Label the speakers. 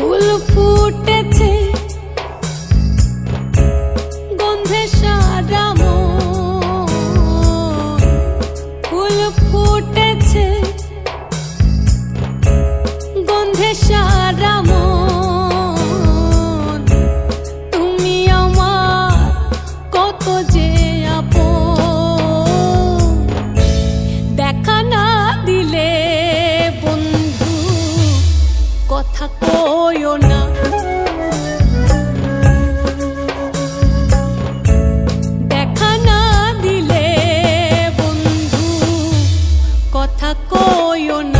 Speaker 1: ফুল ফুটেছে গন্ধে সারা মন। ফুল কথা কইও না। দেখা না দিলে বন্ধু কথা কইও না।